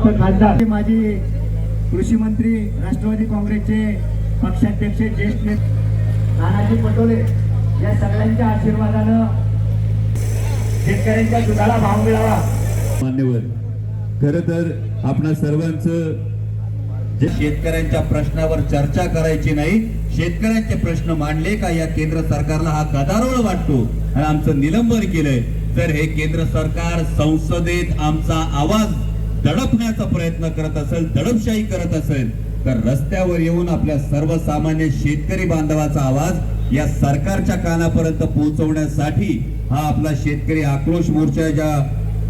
संसदोत्तर खासदार माजी कृषी मंत्री राष्ट्रवादी काँग्रेसचे पक्षाध्यक्ष ज्येष्ठ नेते नानाजी पटोले या सगळ्यांच्या आशीर्वादानं शेतकऱ्यांच्या दुधाला भाव मिळावा. मान्यवर खर तर आपण सर्वांचं जे शेतकऱ्यांच्या प्रश्नावर चर्चा करायची नाही शेतकऱ्यांचे प्रश्न मांडले का या केंद्र सरकारला हा गदारोळ वाटतो? आणि आमचं निलंबन केलंय. तर हे केंद्र सरकार संसदेत आमचा आवाज दडपण्याचा प्रयत्न करत असेल दडपशाही करत असेल तर रस्त्यावर येऊन आपल्या सर्वसामान्य शेतकरी बांधवाचा आवाज या सरकारच्या कानापर्यंत पोहोचवण्यासाठी हा आपला शेतकरी आक्रोश मोर्चा ज्या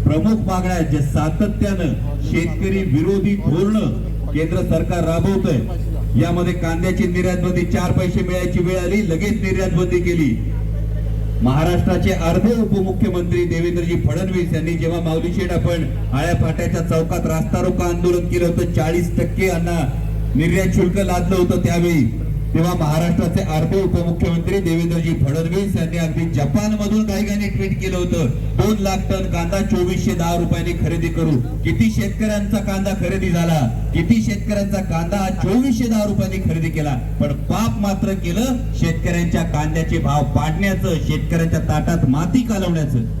प्रमुख मागण्या जे सातत्यानं शेतकरी विरोधी धोरण केंद्र सरकार राबवतय. यामध्ये कांद्याची निर्यात बंदी चार पैसे मिळायची वेळ आली लगेच निर्यात बंदी केली. महाराष्ट्राचे अर्धे उपमुख्यमंत्री देवेंद्रजी फडणवीस यांनी जेव्हा माऊलीशेठ आपण आळ्या फाट्याच्या चौकात रास्ता रोका आंदोलन केलं होतं चाळीस टक्के यांना निर्यात शुल्क लादलं होतं त्यावेळी. तेव्हा महाराष्ट्राचे अर्धे उपमुख्यमंत्री देवेंद्रजी फडणवीस यांनी अगदी जपान मधून काही काही ट्विट केलं होतं. दोन लाख टन कांदा चोवीसशे दहा रुपयांनी खरेदी करू. किती शेतकऱ्यांचा कांदा खरेदी झाला? किती शेतकऱ्यांचा कांदा चोवीसशे दहा रुपयांनी खरेदी केला? पण पाप मात्र केलं. शेतकऱ्यांच्या कांद्याचे भाव पाडण्याचं शेतकऱ्यांच्या ताटात माती कालवण्याचं.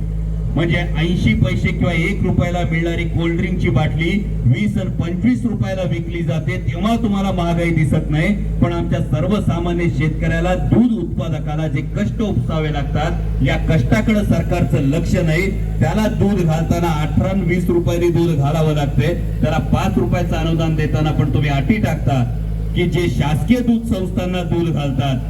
म्हणजे ऐंशी पैसे किंवा एक रुपयाला मिळणारी कोल्ड्रिंकची बाटली वीस आणि पंचवीस रुपयाला विकली जाते तेव्हा तुम्हाला महागाई दिसत नाही. पण आमच्या सर्वसामान्य शेतकऱ्याला दूध उत्पादकाला जे कष्ट उपसावे लागतात या कष्टाकडे सरकारचं लक्ष नाही. त्याला दूध घालताना अठरा वीस रुपयांनी दूध घालावं लागते. त्याला पाच रुपयाचं अनुदान देताना पण तुम्ही अटी टाकता की जे शासकीय दूध संस्थांना दूध घालतात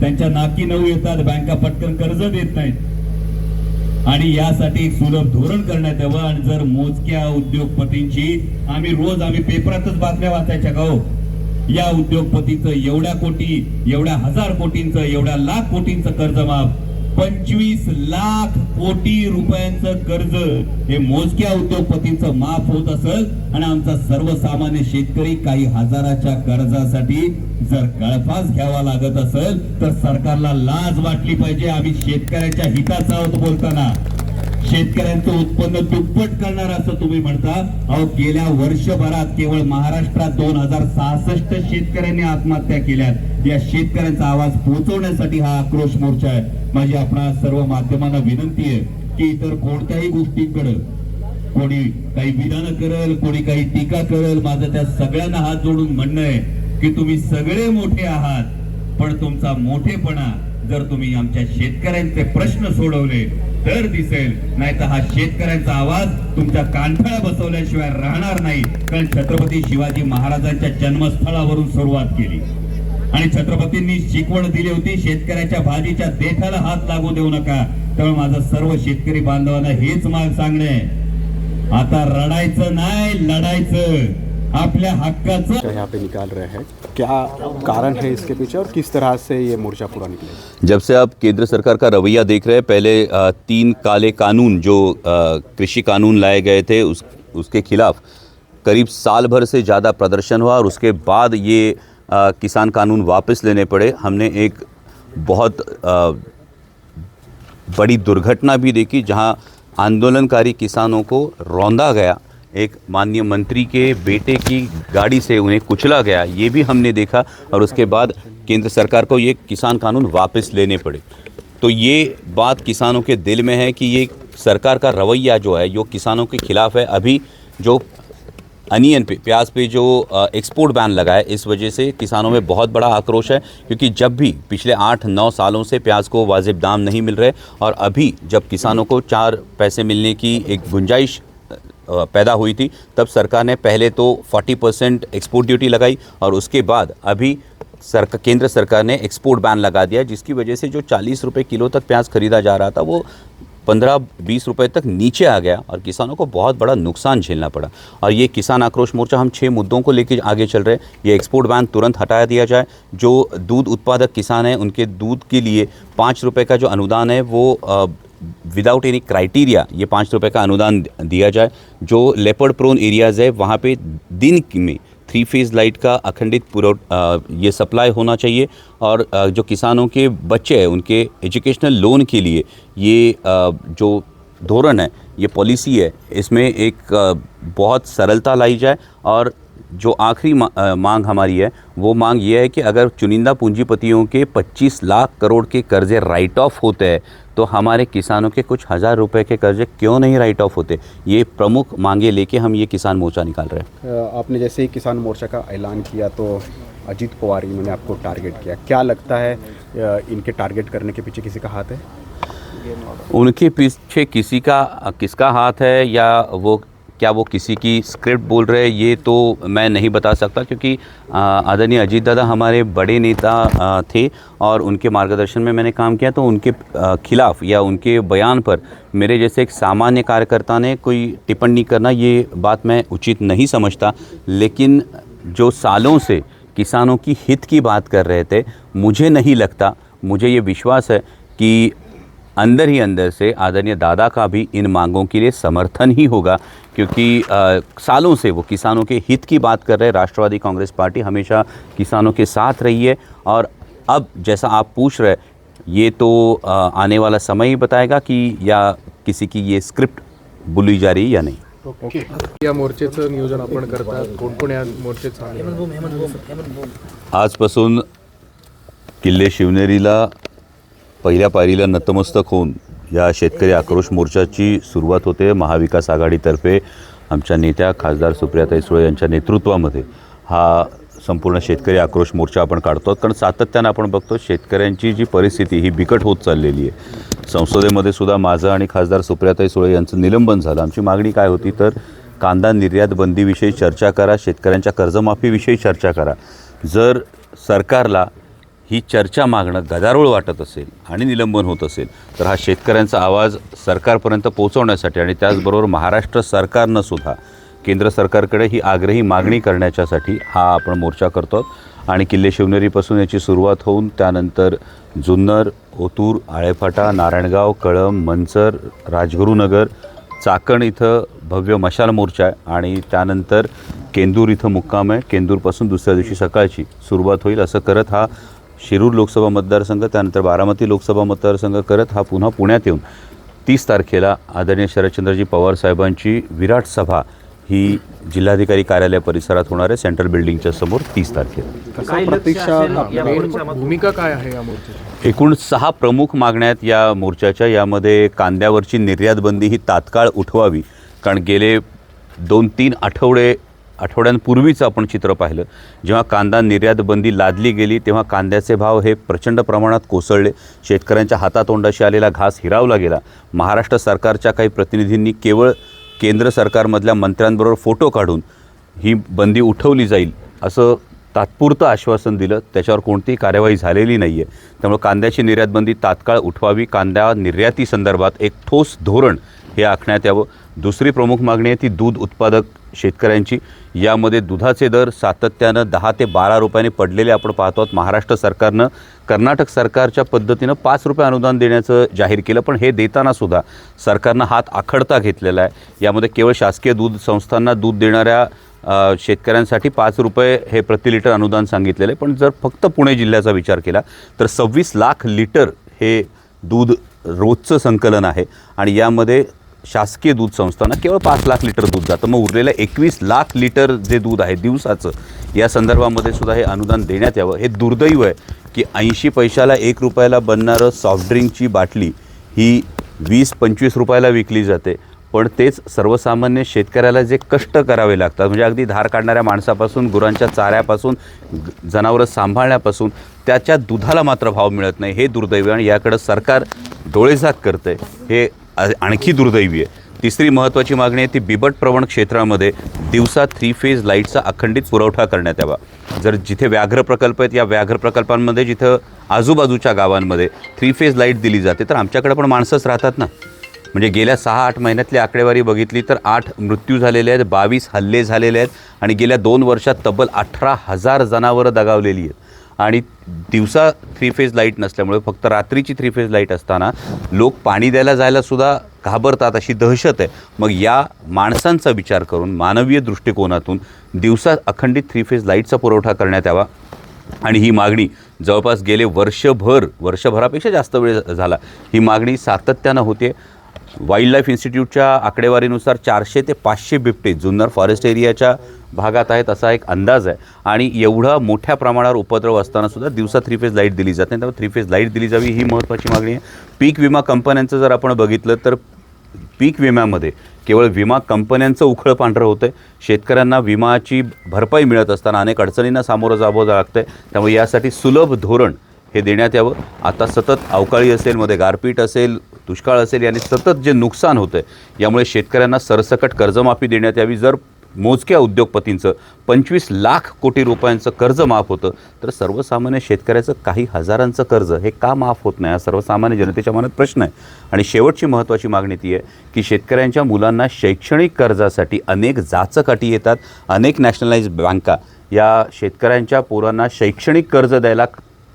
त्यांच्या नाकी नऊ येतात बँका पटकन कर्ज देत नाहीत. आणि यासाठी एक सुलभ धोरण करण्यात यावं. आणि जर मोजक्या उद्योगपतींची आम्ही रोज आम्ही पेपरातच बातम्या वाचायच्या गाव हो. या उद्योगपतीचं एवढ्या कोटी एवढ्या हजार कोटींचं एवढ्या लाख कोटींचं कर्ज माफ पंचवीस लाख कोटी रुपयांचं कर्ज हे मोजक्या उद्योगपतींचं माफ होत असत आणि आमचा सर्वसामान्य शेतकरी काही हजाराच्या कर्जासाठी जर गळफास घ्यावा लागत असेल तर सरकारला लाज वाटली पाहिजे. आम्ही शेतकऱ्यांच्या हिताचा आहोत बोलताना. शेतकऱ्यांचं उत्पन्न दुप्पट करणार असं तुम्ही म्हणता. अहो गेल्या वर्षभरात केवळ महाराष्ट्रात दोन हजार सहासष्ट शेतकऱ्यांनी आत्महत्या केल्यात. या शेतकऱ्यांचा आवाज पोहोचवण्यासाठी हा आक्रोश मोर्चा आहे. माझी आपणा सर्व माध्यमांना विनंती आहे की इतर कोणत्याही गोष्टींकडे कोणी काही विधानं करेल कोणी काही टीका करेल माझं त्या सगळ्यांना हात जोडून म्हणणं आहे की तुम्ही सगळे मोठे आहात पण तुमचा मोठेपणा जर तुम्ही आमच्या शेतकऱ्यांचे प्रश्न सोडवले तर दिसेल. नाही तर हा शेतकऱ्यांचा आवाज तुमच्या कानठळ्या बसवल्याशिवाय राहणार नाही. कारण छत्रपती शिवाजी महाराजांच्या जन्मस्थळावरून सुरुवात केली. आणि छत्रपतींनी शिकवण दिली होती शेतकऱ्याच्या भाजीच्या देठाला हात लागू देऊ नका. त्यामुळे माझं सर्व शेतकरी बांधवांना हेच माग सांगणे. आता रडायचं नाही लढायचं. आपल्या हक्काचं. यहाँ पे निकाल रहे हैं? क्या कारण है इसके पीछे और किस तरह से ये मोर्चा पूरा निकलेगा? जब से आप केंद्र सरकार का रवैया देख रहे हैं पहले अ, तीन काले कानून जो अ, कृषी कानून लाए गए थे उस उसके खिलाफ करीब साल भर से ज़्यादा प्रदर्शन हुआ और उसके बाद ये अ, किसान कानून वापस लेने पड़े। हमने एक बहुत अ, बड़ी दुर्घटना भी देखी जहाँ आंदोलनकारी किसानों को रौंदा गया। एक माननीय मंत्री के बेटे की गाड़ी से उन्हें कुचला गया ये भी हमने देखा और उसके बाद केंद्र सरकार को ये किसान कानून वापस लेने पड़े। तो ये बात किसानों के दिल में है कि ये सरकार का रवैया जो है जो किसानों के खिलाफ है अभी जो अनियन पे, प्याज पे जो एक्सपोर्ट बैन लगा है इस वजह से किसानों में बहुत बड़ा आक्रोश है, क्योंकि जब भी पिछले आठ नौ सालों से प्याज को वाजिब दाम नहीं मिल रहे, और अभी जब किसानों को चार पैसे मिलने की एक गुंजाइश पैदा हुई थी, तब सरकार ने पहले तो 40 परसेंट एक्सपोर्ट ड्यूटी लगाई, और उसके बाद अभी सरकार केंद्र सरकार ने एक्सपोर्ट बैन लगा दिया, जिसकी वजह से जो चालीस रुपये किलो तक प्याज खरीदा जा रहा था, वो पंद्रह बीस रुपए तक नीचे आ गया और किसानों को बहुत बड़ा नुकसान झेलना पड़ा। और ये किसान आक्रोश मोर्चा, हम छः मुद्दों को लेकर आगे चल रहे ये एक्सपोर्ट बैन तुरंत हटाया दिया जाए। जो दूध उत्पादक किसान हैं, उनके दूध के लिए पाँच रुपये का जो अनुदान है, वो विदाउट एनी क्राइटेरिया ये पाँच रुपये का अनुदान दिया जाए। जो लेपर्ड प्रोन एरियाज़ है, वहाँ पे दिन में थ्री फ़ेज़ लाइट का अखंडित पूरा ये सप्लाई होना चाहिए और जो किसानों के बच्चे हैं, उनके एजुकेशनल लोन के लिए ये जो धोरण है, ये पॉलिसी है, इसमें एक बहुत सरलता लाई जाए और जो आखिरी मा, मांग हमारी है वो मांग ये है कि अगर चुनिंदा पूंजीपतियों के 25 लाख करोड़ के कर्जे राइट ऑफ़ होते हैं तो हमारे किसानों के कुछ हज़ार रुपए के कर्जे क्यों नहीं राइट ऑफ़ होते? ये प्रमुख मांगे लेके हम ये किसान मोर्चा निकाल रहे हैं। आपने जैसे ही किसान मोर्चा का ऐलान किया तो अजीत पवार इन्होंने आपको टारगेट किया। क्या लगता है इनके टारगेट करने के पीछे किसी का हाथ है? उनके पीछे किसी का किसका हाथ है या वो क्या वो किसी की स्क्रिप्ट बोल रहे हैं, ये तो मैं नहीं बता सकता, क्योंकि आदरणीय अजीत दादा हमारे बड़े नेता थे और उनके मार्गदर्शन में मैंने काम किया तो उनके खिलाफ या उनके बयान पर मेरे जैसे एक सामान्य कार्यकर्ता ने कोई टिप्पणी करना, ये बात मैं उचित नहीं समझता, लेकिन जो सालों से किसानों की हित की बात कर रहे थे, मुझे नहीं लगता, मुझे ये विश्वास है कि अंदर ही अंदर से आदरणीय दादा का भी इन मांगों के लिए समर्थन ही होगा क्योंकि अ, सालों से वो किसानों के हित की बात कर रहे हैं। राष्ट्रवादी कांग्रेस पार्टी हमेशा किसानों के साथ रही है। और अब जैसा आप पूछ रहे ये तो अ, आने वाला समय ही बताएगा कि या किसी की ये स्क्रिप्ट बोली जा रही है या नहीं। या मोर्चेचं नियोजन आपण करतात? कोण कोण या मोर्चेत आजपासून किल्ले शिवनेरीला पहिल्या पायरीला नतमस्तक होऊन या शेतकरी आक्रोश मोर्चाची सुरुवात होते महाविकास आघाडीतर्फे. आमच्या नेत्या खासदार सुप्रियाताई सुळे यांच्या नेतृत्वामध्ये हा संपूर्ण शेतकरी आक्रोश मोर्चा आपण काढतो कारण सातत्यानं आपण बघतो शेतकऱ्यांची जी परिस्थिती ही बिकट होत चाललेली आहे. संसदेमध्ये सुद्धा माझं आणि खासदार सुप्रियाताई सुळे यांचं निलंबन झालं. आमची मागणी काय होती तर कांदा निर्यात बंदीविषयी चर्चा करा शेतकऱ्यांच्या कर्जमाफीविषयी चर्चा करा. जर सरकारला ही चर्चा मागणं गदारोळ वाटत असेल आणि निलंबन होत असेल तर हा शेतकऱ्यांचा आवाज सरकारपर्यंत पोहोचवण्यासाठी आणि त्याचबरोबर महाराष्ट्र सरकारनं सुद्धा केंद्र सरकारकडे ही आग्रही मागणी करण्याच्यासाठी हा आपण मोर्चा करतो आणि किल्ले शिवनेरीपासून याची सुरुवात होऊन त्यानंतर जुन्नर ओतूर आळेफाटा नारायणगाव कळम मंचर राजगुरुनगर चाकण इथं भव्य मशाल मोर्चा आहे आणि त्यानंतर केंदूर इथं मुक्काम आहे. केंदूरपासून दुसऱ्या दिवशी सकाळची सुरुवात होईल असं करत हा शिरूर लोकसभा मतदारसंघ त्यानंतर बारामती लोकसभा मतदारसंघ करत हा पुन्हा पुण्यात येऊन तीस तारखेला आदरणीय शरदचंद्रजी पवार साहेबांची विराट सभा ही जिल्हाधिकारी कार्यालय परिसरात होणार आहे सेंट्रल बिल्डिंगच्या समोर तीस तारखेला. भूमिका काय आहे या एकूण सहा प्रमुख मागण्या आहेत या मोर्चाच्या. यामध्ये कांद्यावरची निर्यात बंदी ही तात्काळ उठवावी कारण गेले दोन तीन आठवडे आठवड्यांपूर्वीचं आपण चित्र पाहिलं. जेव्हा कांदा निर्यात बंदी लादली गेली तेव्हा कांद्याचे भाव हे प्रचंड प्रमाणात कोसळले. शेतकऱ्यांच्या हातातोंडाशी आलेला घास हिरावला गेला. महाराष्ट्र सरकारच्या काही प्रतिनिधींनी केवळ केंद्र सरकारमधल्या मंत्र्यांबरोबर फोटो काढून ही बंदी उठवली जाईल असं तात्पुरतं आश्वासन दिलं. त्याच्यावर कोणतीही कार्यवाही झालेली नाही आहे त्यामुळे कांद्याची निर्यातबंदी तात्काळ उठवावी. कांद्या निर्यातीसंदर्भात एक ठोस धोरण हे आखण्यात यावं. दुसरी प्रमुख मागणी आहे ती दूध उत्पादक शेतकऱ्यांची. यामध्ये दुधाचे दर सातत्यानं दहा ते बारा रुपयाने पडलेले आपण पाहतो आहोत. महाराष्ट्र सरकारनं कर्नाटक सरकारच्या पद्धतीनं पाच रुपये अनुदान देण्याचं जाहीर केलं पण हे देताना सुद्धा सरकारनं हात आखडता घेतलेला आहे. यामध्ये केवळ शासकीय दूध संस्थांना दूध देणाऱ्या शेतकऱ्यांसाठी पाच रुपये हे प्रति लिटर अनुदान सांगितलेलं आहे. पण जर फक्त पुणे जिल्ह्याचा विचार केला तर सव्वीस लाख लिटर हे दूध रोजचं संकलन आहे. आणि यामध्ये शासकीय दूध संस्थांना केवळ पाच लाख लिटर दूध जातं. मग उरलेलं एकवीस लाख लिटर जे दूध आहे दिवसाचं या संदर्भामध्ये सुद्धा हे अनुदान देण्यात यावं. हे दुर्दैव आहे की ऐंशी पैशाला एक रुपयाला बनणारं सॉफ्टड्रिंकची बाटली ही वीस पंचवीस रुपयाला विकली जाते. पण तेच सर्वसामान्य शेतकऱ्याला जे कष्ट करावे लागतात म्हणजे अगदी धार काढणाऱ्या माणसापासून गुरांच्या चाऱ्यापासून जनावरं सांभाळण्यापासून त्याच्या दुधाला मात्र भाव मिळत नाही. हे दुर्दैव आणि याकडं सरकार डोळेझाक करतं आहे हे आणखी दुर्दैवी आहे. तिसरी महत्त्वाची मागणी आहे ती बिबट प्रवण क्षेत्रामध्ये दिवसा थ्री फेज लाईटचा अखंडित पुरवठा करण्यात यावा. जर जिथे व्याघ्र प्रकल्प आहेत या व्याघ्र प्रकल्पांमध्ये जिथं आजूबाजूच्या गावांमध्ये थ्री फेज लाइट दिली जाते तर आमच्याकडे पण माणसंच राहतात ना. म्हणजे गेल्या सहा आठ महिन्यातली आकडेवारी बघितली तर आठ मृत्यू झालेले आहेत बावीस हल्ले झालेले आहेत आणि गेल्या दोन वर्षात तब्बल अठरा हजार जनावरं दगावलेली आहेत. आणि दिवसा थ्री फेज लाइट नसल्यामुळे फक्त रात्रीची थ्री फेज लाइट असताना लोक पाणी द्यायला जायला सुद्धा घाबरतात अशी दहशत आहे. मग या माणसांचा विचार करून मानवीय दृष्टिकोनातून दिवसा अखंडित थ्री फेज लाईटचा पुरवठा करण्यात यावा. आणि ही मागणी जवळपास गेले वर्षभर वर्षभरापेक्षा जास्त वेळ झाला. ही मागणी सातत्यानं होते वाईल्ड लाईफ इन्स्टिट्यूटच्या आकडेवारीनुसार चारशे ते पाचशे बिबटे जुन्नर फॉरेस्ट एरियाच्या भागात आहेत असा एक अंदाज आहे. आणि एवढा मोठ्या प्रमाणावर उपद्रव असताना सुद्धा दिवसा थ्री फेज लाइट दिली जाते त्यामुळे थ्री फेज लाइट दिली जावी ही महत्त्वाची मागणी आहे. पीक विमा कंपन्यांचं जर आपण बघितलं तर पीक विम्यामध्ये केवळ विमा कंपन्यांचं उखळ पांढरं होतं आहे शेतकऱ्यांना विमाची भरपाई मिळत असताना अनेक अडचणींना सामोरं जावं लागतं आहे त्यामुळे यासाठी सुलभ धोरण हे देण्यात यावं. आता सतत अवकाळी असेल मध्ये गारपीट असेल दुष्काळ असेल याने सतत जे नुकसान होतं आहे यामुळे शेतकऱ्यांना सरसकट कर्जमाफी देण्यात यावी. जर मोजक्या उद्योगपतींचं पंचवीस लाख कोटी रुपयांचं कर्ज माफ होतं तर सर्वसामान्य शेतकऱ्याचं काही हजारांचं कर्ज हे का माफ होत नाही? हा सर्वसामान्य जनतेच्या मनात प्रश्न आहे. आणि शेवटची महत्त्वाची मागणी ती आहे की शेतकऱ्यांच्या मुलांना शैक्षणिक कर्जासाठी अनेक जाचकाठी येतात अनेक नॅशनलाइज बँका या शेतकऱ्यांच्या पोरांना शैक्षणिक कर्ज द्यायला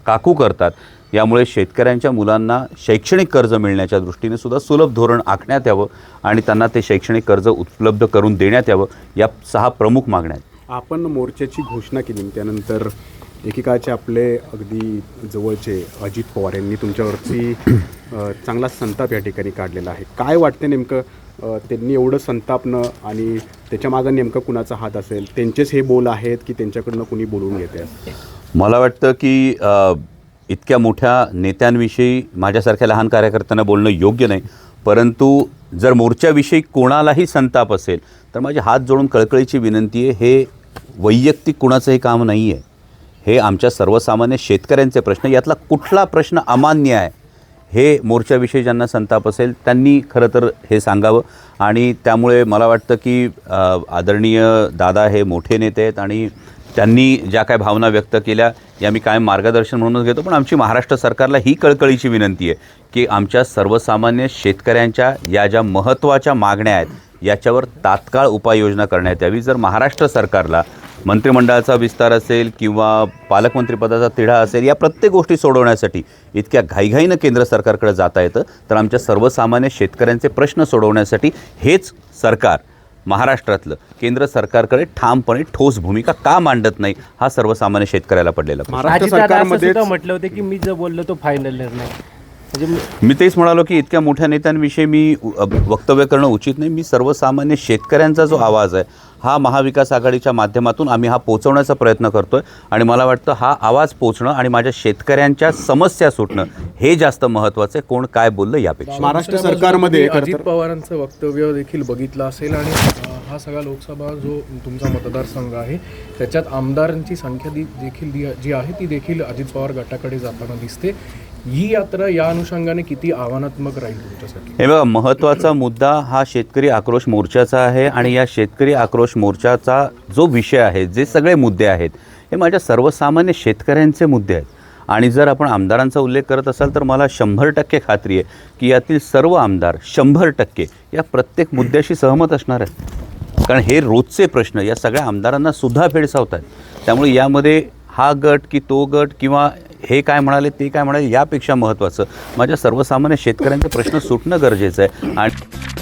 काकू करतात. यामुळे शेतकऱ्यांच्या मुलांना शैक्षणिक कर्ज मिळण्याच्या दृष्टीने सुद्धा सुलभ धोरण आखण्यात यावं आणि त्यांना ते शैक्षणिक कर्ज उपलब्ध करून देण्यात यावं या सहा प्रमुख मागण्या आहेत. आपण मोर्चाची घोषणा केली त्यानंतर एकेकाचे आपले अगदी जवळचे अजित पवार यांनी तुमच्यावरती चांगला संताप या ठिकाणी काढलेला आहे. काय वाटते नेमकं? त्यांनी एवढं संतापणं आणि त्याच्या मागं नेमकं कुणाचा हात असेल? त्यांचेच हे बोल आहेत की त्यांच्याकडनं कुणी बोलवून घेते मला वाटतं की इतक्या मोठ्या नेत्यांविषयी माझ्यासारख्या लहान कार्यकर्त्यांना बोलणं योग्य नाही. परंतु जर मोर्चाविषयी कोणालाही संताप असेल तर माझे हात जोडून कळकळीची विनंती आहे हे वैयक्तिक कुणाचंही काम नाही आहे हे आमच्या सर्वसामान्य शेतकऱ्यांचे प्रश्न यातला कुठला प्रश्न अमान्य आहे हे मोर्चाविषयी ज्यांना संताप असेल त्यांनी खरं तर हे सांगावं. आणि त्यामुळे मला वाटतं की आदरणीय दादा हे मोठे नेते आहेत आणि त्यांनी ज्या काय भावना व्यक्त केल्या या मी कायम मार्गदर्शन म्हणूनच घेतो पण आमची महाराष्ट्र सरकारला ही कळकळीची विनंती आहे की आमच्या सर्वसामान्य शेतकऱ्यांच्या या ज्या महत्त्वाच्या मागण्या आहेत याच्यावर तात्काळ उपाययोजना करण्यात यावी. जर महाराष्ट्र सरकारला मंत्रिमंडळाचा विस्तार असेल किंवा पालकमंत्रीपदाचा तिढा असेल या प्रत्येक गोष्टी सोडवण्यासाठी इतक्या घाईघाईनं केंद्र सरकारकडे जाता येतं तर आमच्या सर्वसामान्य शेतकऱ्यांचे प्रश्न सोडवण्यासाठी हेच सरकार महाराष्ट्रातलं केंद्र सरकारकडे ठामपणे ठोस भूमिका का मांडत नाही हा सर्वसामान्य शेतकऱ्याला पडलेला प्रश्न. महाराष्ट्र अजितदादा असं सरकारमध्ये सुद्धा म्हटलं होतं की मी जर बोललो तो फायनल निर्णय म्हणजे मी- मी तेच म्हणालो की इतक्या मोठ्या नेत्यांविषयी मी अ, वक्तव्य करणं उचित नाही मी सर्वसामान्य शेतकऱ्यांचा जो आवाज आहे हा महाविकास आघाडीच्या माध्यमातून आम्ही हा पोचवण्याचा प्रयत्न करतोय. आणि मला वाटतं हा आवाज पोचणं आणि माझ्या शेतकऱ्यांच्या समस्या सुटणं हे जास्त महत्त्वाचं आहे. कोण काय बोललं यापेक्षा. महाराष्ट्र सरकारमध्ये अजित पवारांचं वक्तव्य देखील बघितलं असेल आणि हा सगळा लोकसभा जो तुमचा मतदारसंघ आहे त्याच्यात आमदारांची संख्या देखील जी आहे ती देखील अजित पवार गटाकडे जाताना दिसते. ही यात्रा या अनुषंगाने किती आव्हानात्मक राहील तुमच्यासाठी? हे बघा महत्त्वाचा मुद्दा हा शेतकरी आक्रोश मोर्चाचा आहे आणि या शेतकरी आक्रोश मोर्चाचा जो विषय आहे जे सगळे मुद्दे आहेत हे माझ्या सर्वसामान्य शेतकऱ्यांचे मुद्दे आहेत. आणि जर आपण आमदारांचा उल्लेख करत असाल तर मला शंभर टक्के खात्री आहे की यातील सर्व आमदार शंभर टक्के या प्रत्येक मुद्द्याशी सहमत असणार आहेत. कारण हे रोजचे प्रश्न या सगळ्या आमदारांना सुद्धा भेडसावत आहेत त्यामुळे यामध्ये हा गट की तो गट किंवा हे काय म्हणाले ते काय म्हणाले यापेक्षा महत्त्वाचं माझ्या सर्वसामान्य शेतकऱ्यांचे प्रश्न सुटणं गरजेचं आहे. आणि